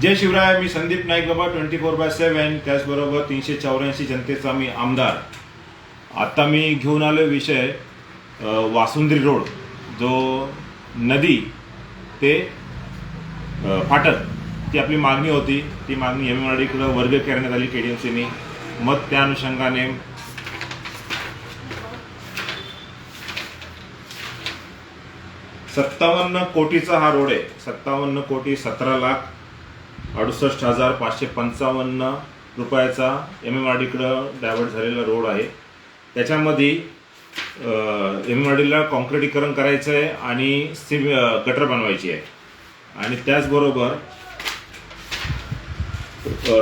जय शिवराय मी संदीप नाईक बाबा twenty four by seven त्याचबरोबर तीनशे चौऱ्याऐंशी जनतेचा मी आमदार. आता मी घेऊन आलो विषय वासुंद्री रोड जो नदी ते फाटक ती आपली मागणी होती. ती मागणी एम एम वर्ग करण्यात आली के डी एम सीनी मग त्या अनुषंगाने सत्तावन्न कोटीचा हा रोड आहे. सत्तावन्न कोटी सतरा लाख अडुसष्ट हजार पाचशे पंचावन्न रुपयाचा एम एम आर डीकडं डायव्हर्ट झालेला रोड आहे. त्याच्यामध्ये एम एम आर डीला कॉन्क्रिटीकरण करायचं आहे आणि सिम गटर बनवायची आहे. आणि त्याचबरोबर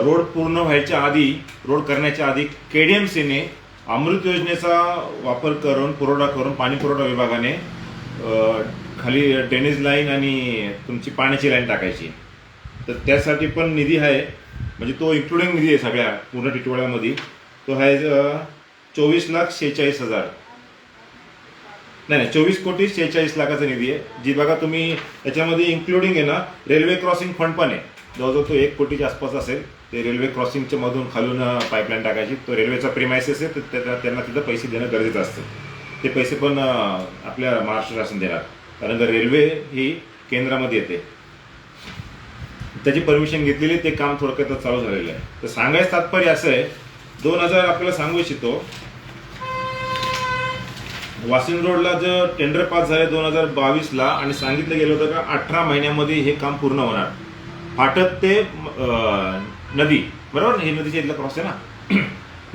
रोड पूर्ण व्हायच्या आधी रोड करण्याच्या आधी के डी एम सीने अमृत योजनेचा वापर करून पुरवठा करून पाणी पुरवठा विभागाने खाली ड्रेनेज लाईन आणि तुमची पाण्याची लाईन टाकायची. तर त्यासाठी पण निधी आहे. म्हणजे तो इन्क्लुडिंग निधी आहे सगळ्या पूर्ण टिटवाळ्यामध्ये. तो आहे चोवीस लाख शेहेचाळीस हजार. नाही नाही चोवीस कोटी शेहेचाळीस लाखाचा निधी आहे. जी बघा तुम्ही त्याच्यामध्ये इन्क्लुडिंग आहे ना रेल्वे क्रॉसिंग फंड पण आहे. जवळजवळ तो एक कोटीच्या आसपास असेल. ते रेल्वे क्रॉसिंगच्या मधून खालून पाईपलाईन टाकायची. तो रेल्वेचा प्रिमायसेस आहे. तर त्याला- त्यांना तिथं पैसे देणं गरजेचं असतं. ते पैसे पण आपल्या महाराष्ट्र शासन देणार. कारण रेल्वे ही केंद्रामध्ये येते. त्याची परमिशन घेतलेली ते काम थोडक्यात चालू झालेलं आहे. तर सांगायचं तात्पर्य असं आहे दोन हजार आपल्याला सांगू इच्छितो. वाशिम रोडला जर टेंडर पास झाले दोन हजार बावीसला आणि सांगितलं गेलं होतं का अठरा महिन्यामध्ये हे काम पूर्ण होणार. फाटत ते नदी. बरोबर? हे नदीच्या इथला क्रॉस आहे ना?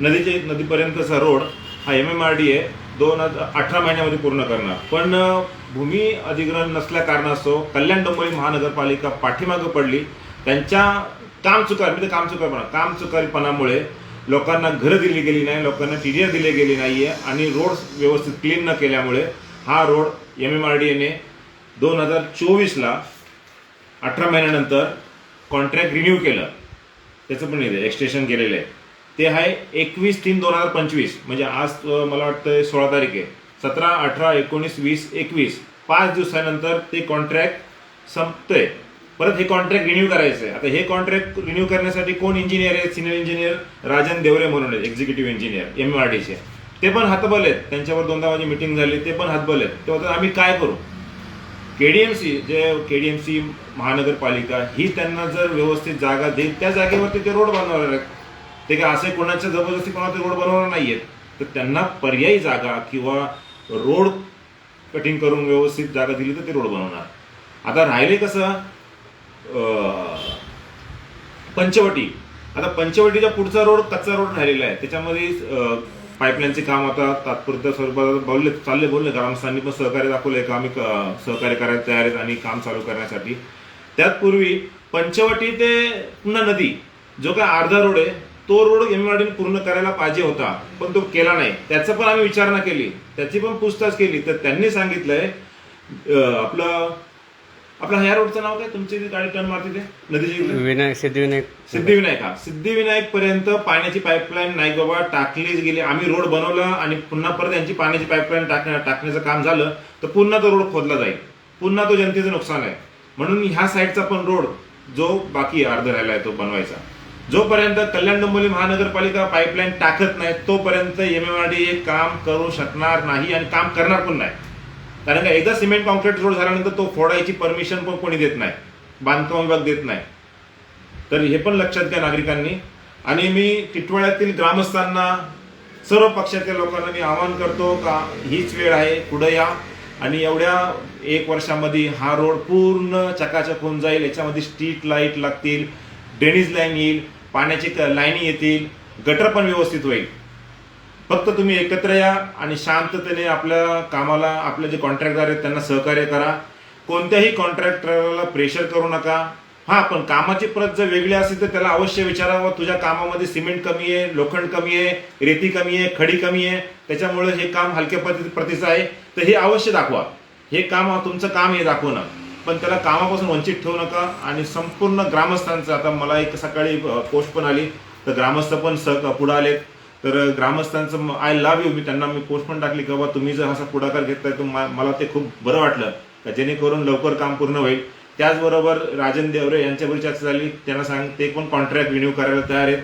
नदीच्या नदीपर्यंतचा रोड हा एम एम आर डी आहे दोन हजार अठरा महिन्यामध्ये पूर्ण करणार. पण भूमी अधिग्रहण नसल्या कारणास्तव कल्याण डोंबिवली महानगरपालिका पाठीमागं पडली. त्यांच्या काम चुकार म्हणजे काम चुकारपणा काम लोकांना घरं दिली गेली नाही लोकांना टीडीआर दिले गेली आहे आणि रोड व्यवस्थित क्लीन न केल्यामुळे हा road M M R D एने दोन हजार चोवीसला अठरा महिन्यानंतर कॉन्ट्रॅक्ट रिन्यू केलं. त्याचं पण आहे एक्सटेन्शन केलेलं आहे. ते आहे एकवीस तीन दोन हजार पंचवीस. म्हणजे आज मला वाटतं सोळा तारीख आहे. सतरा अठरा एकोणीस वीस एकवीस. पाच दिवसानंतर ते कॉन्ट्रॅक्ट संपतंय. परत हे कॉन्ट्रॅक्ट रिन्यू करायचं आहे आता हे कॉन्ट्रॅक्ट रिन्यू करण्यासाठी कोण इंजिनियर आहेत सिनियर इंजिनियर राजन देवरे म्हणून आहेत एक्झिक्युटिव्ह इंजिनियर एम आर डीचे ते पण हातबल आहेत. त्यांच्यावर दोनदा माझी मिटिंग झाली. ते पण हातबल आहेत. ते म्हणतात आम्ही काय करू? केडीएमसी जे केडीएमसी महानगरपालिका ही त्यांना जर व्यवस्थित जागा देईल त्या जागेवरती ते रोड बनवणार आहेत. ते काय असे कोणाच्या जबरदस्ती कोणाचे रोड बनवणार नाहीयेत. तर त्यांना पर्यायी जागा किंवा रोड कटिंग करून व्यवस्थित जागा दिली तर ते रोड बनवणार. आता राहिले कसं पंचवटी. आता पंचवटीच्या पुढचा रोड कच्चा रोड राहिलेला आहे. त्याच्यामध्ये पाईपलाईनचे काम आता तात्पुरत्या स्वरूपात बोलले चालले बोलले ग्रामस्थांनी पण सहकार्य दाखवलंय का? आम्ही सहकार्य करायला तयार आहेत आणि काम चालू करण्यासाठी. त्यात पूर्वी पंचवटी ते पुन्हा नदी जो काय अर्धा रोड आहे तो रोड एम पूर्ण करायला पाहिजे होता पण तो केला नाही. त्याचं पण आम्ही विचारणा केली. त्याची पण पूछताछ केली. तर त्यांनी सांगितलंय आपलं आपलं ह्या रोडचं नाव काय? तुमची गाडी टर्न मारते ते? इकडे? विनायक सिद्धिविनायक. सिद्धिविनायक हा. सिद्धिविनायक पर्यंत पाण्याची पाईपलाईन नाही बाबा टाकलीच गेली. आम्ही रोड बनवला आणि पुन्हा परत यांची पाण्याची पाईपलाईन टाकण्या टाकण्याचं काम झालं तर पुन्हा तो रोड खोदला जाईल. पुन्हा तो जनतेचं नुकसान आहे. म्हणून ह्या साईडचा पण रोड जो बाकी अर्ध राहिला आहे तो बनवायचा. जोपर्यंत कल्याण डोंबिवली महानगरपालिका पाईपलाईन टाकत नाही तोपर्यंत एम एम आर डी हे काम करू शकणार नाही आणि काम करणार पण नाही. कारण का एकदा सिमेंट कॉन्क्रीट रोड झाल्यानंतर तो फोडायची परमिशन पण कोणी देत नाही. बांधकाम विभाग देत नाही. तर हे पण लक्षात घ्या नागरिकांनी. आणि मी टिटवाळ्यातील ग्रामस्थांना सर्व पक्षातील लोकांना मी आवाहन करतो का हीच वेळ आहे पुढे या. आणि एवढ्या एक वर्षामध्ये हा रोड पूर्ण चकाचक होऊन जाईल याच्यामध्ये स्ट्रीट लाइट लागतील ड्रेनेज लाईन येईल. पाण्याची लाईनी येतील गटर पण व्यवस्थित होईल. फक्त तुम्ही एकत्र या आणि शांततेने आपल्या कामाला आपले जे कॉन्ट्रॅक्टदार आहेत त्यांना सहकार्य करा. कोणत्याही कॉन्ट्रॅक्टरला प्रेशर करू नका. हां पण कामाची प्रत जर वेगळी असेल तर त्याला अवश्य विचारावं. तुझ्या कामामध्ये सिमेंट कमी आहे लोखंड कमी आहे रेती कमी आहे खडी कमी आहे. त्याच्यामुळे हे काम हलक्या पद्धती प्रतीचं आहे. तर हे अवश्य दाखवा. हे काम तुमचं काम हे दाखवणं. पण त्याला कामापासून वंचित ठेवू नका. आणि संपूर्ण ग्रामस्थांचं आता मला एक सकाळी पोस्ट पण आली. तर ग्रामस्थ पण सह पुढे आलेत. तर ग्रामस्थांचं आय लव्ह यू मी त्यांना मी पोस्ट पण टाकली की बाबा तुम्ही जर असा पुढाकार घेतलाय तर मा- मला ते खूप बरं वाटलं. का जेणेकरून लवकर काम पूर्ण होईल. त्याचबरोबर राजन देवरे यांच्याबरोबर चर्चा झाली. त्यांना सांग ते पण कॉन्ट्रॅक्ट रिन्यू करायला तयार आहेत.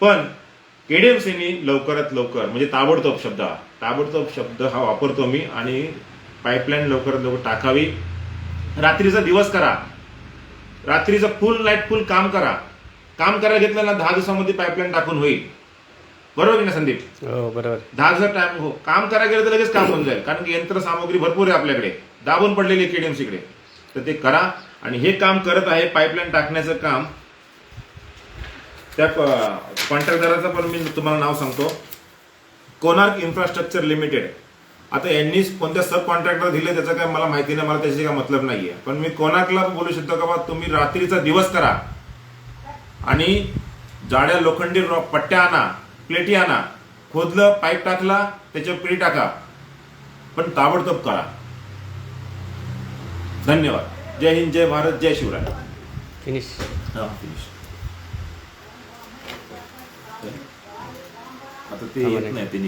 पण केडीएमसीनी लवकरात लवकर म्हणजे ताबडतोब शब्द हा ताबडतोब शब्द हा वापरतो मी. आणि पाईपलाईन लवकरात लवकर टाकावी. रात्रीचा दिवस करा. रात्रीचं फुल नाईट फुल काम करा. काम करायला घेतलं ना दहा दिवसामध्ये पाईपलाईन टाकून होईल. बरोबर की ना संदीप? हो बरोबर. दहा दिवसात टाइम हो. काम करायला गेलं तर लगेच काम होऊन जाईल. कारण की यंत्रसामुग्री भरपूर आहे आपल्याकडे. दाबून पडलेली केडीएमसीकडे तर ते करा. आणि हे काम करत आहे पाईपलाईन टाकण्याचं काम. त्या कॉन्ट्रॅक्टदाराचं पण मी तुम्हाला नाव सांगतो. कोणार्क इन्फ्रास्ट्रक्चर लिमिटेड आता यांनी कोणत्या सब कॉन्ट्रॅक्टर दिले त्याचं काय मला माहिती नाही मला त्याची काय मतलब नाहीये. पण मी कोणार्कला बोलू शकतो का बा तुम्ही रात्रीचा दिवस करा. आणि जाड्या लोखंडी पट्ट्या आणा प्लेटी आणा खोदलं पाईप टाकला त्याच्यावर पिढी टाका. पण ताबडतोब करा. धन्यवाद. जय हिंद जय भारत जय शिवराय. फिनिश हा, finish. आता ते येत नाही. ते